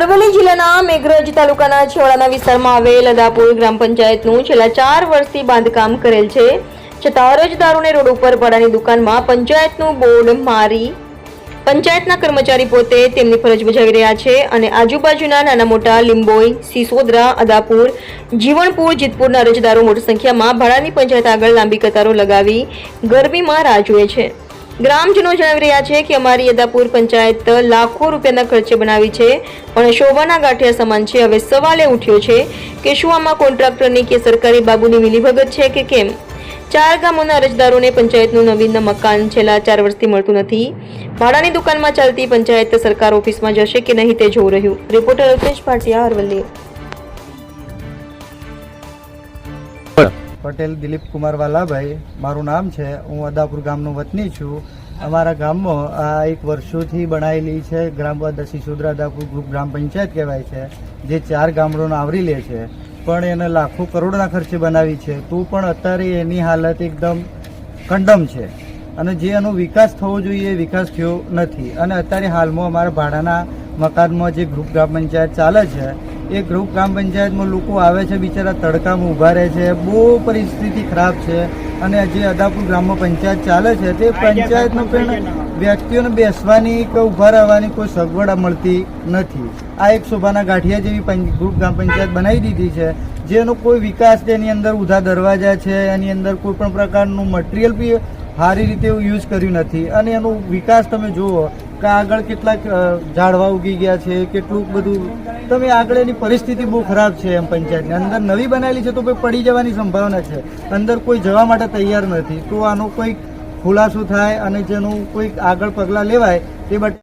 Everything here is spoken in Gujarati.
મેઘરજ તાલુકાના છેવાડાના વિસ્તારમાં આવેલ અદાપુર ગ્રામ પંચાયતનું છેલ્લા ચાર વર્ષથી બાંધકામ કરેલ છે. છતાં અરજદારોને રોડ ઉપર ભાડાની દુકાનમાં પંચાયતનું બોર્ડ મારી પંચાયતના કર્મચારી પોતે તેમની ફરજ બજાવી રહ્યા છે અને આજુબાજુના નાના મોટા લીંબોઈ, સિસોદરા, અદાપુર, જીવણપુર, જીતપુરના અરજદારો મોટી સંખ્યામાં ભાડાની પંચાયત આગળ લાંબી કતારો લગાવી ગરમીમાં રાહ જુએ છે. ગ્રામજનો જણાવી રહ્યા છે કે અમારી યદાપુર પંચાયત લાખો રૂપિયાના ખર્ચે બનાવી છે પણ શોભાના ગાંઠિયા સમાન છે. હવે સવાલે ઉઠ્યો છે કે શું આમાં કોન્ટ્રાક્ટરની કે સરકારી બાબુની મિલીભગત છે કે કેમ? ચાર ગામોના અરજદારોને પંચાયતનું નવીન મકાન છેલ્લા ચાર વર્ષથી મળતું નથી. ભાડાની દુકાનમાં ચાલતી પંચાયત સરકાર ઓફિસમાં જશે કે નહીં તે જોવું રહ્યું. રિપોર્ટર અલ્પેશ ભાટિયા અરવલ્લી. પટેલ દિલીપ કુમાર વાલાભાઈ, મારું નામ છે, હું અદાપુર ગામનો વતની છું. અમારા ગામમાં આ એક વર્ષોથી બનાવેલી છે, ગ્રામ સિસોદરા અદાપુર ગ્રુપ ગ્રામ પંચાયત કહેવાય છે, જે ચાર ગામડોને આવરી લે છે. પણ એને લાખો કરોડના ખર્ચે બનાવી છે. તો પણ અત્યારે એની હાલત એકદમ કંડમ છે. અને જે એનો વિકાસ થવો જોઈએ વિકાસ થયો નથી. અને અત્યારે હાલમાં અમારા ભાડાના મકાનમાં જે ગ્રુપ ગ્રામ પંચાયત ચાલે છે એ ગ્રુપ ગ્રામ પંચાયતમાં લોકો આવે છે બિચારા તડકામાં ઊભા રહે છે. બહુ પરિસ્થિતિ ખરાબ છે અને જે અદાપુર ગ્રામ પંચાયત ચાલે છે તે પંચાયતનું પણ વ્યક્તિઓને બેસવાની કે ઊભા રહેવાની કોઈ સગવડ મળતી નથી. આ એક શોભાના ગાંઠિયા જેવી ગ્રુપ ગ્રામ પંચાયત બનાવી દીધી છે જેનો કોઈ વિકાસ તેની અંદર ઊંધા દરવાજા છે એની અંદર કોઈ પણ પ્રકારનું મટીરિયલ બી સારી રીતે યુઝ કર્યું નથી. અને એનો વિકાસ તમે જુઓ કે આગળ કેટલાક ઝાડવા ઉગી ગયા છે, કેટલું બધું. તમે આગળ એની પરિસ્થિતિ બહુ ખરાબ છે એમ પંચાયતની. અંદર નવી બનાવેલી છે તો ભાઈ પડી જવાની સંભાવના છે. અંદર કોઈ જવા માટે તૈયાર નથી. તો આનો કોઈક ખુલાસો થાય અને જેનું કોઈક આગળ પગલાં લેવાય તે માટે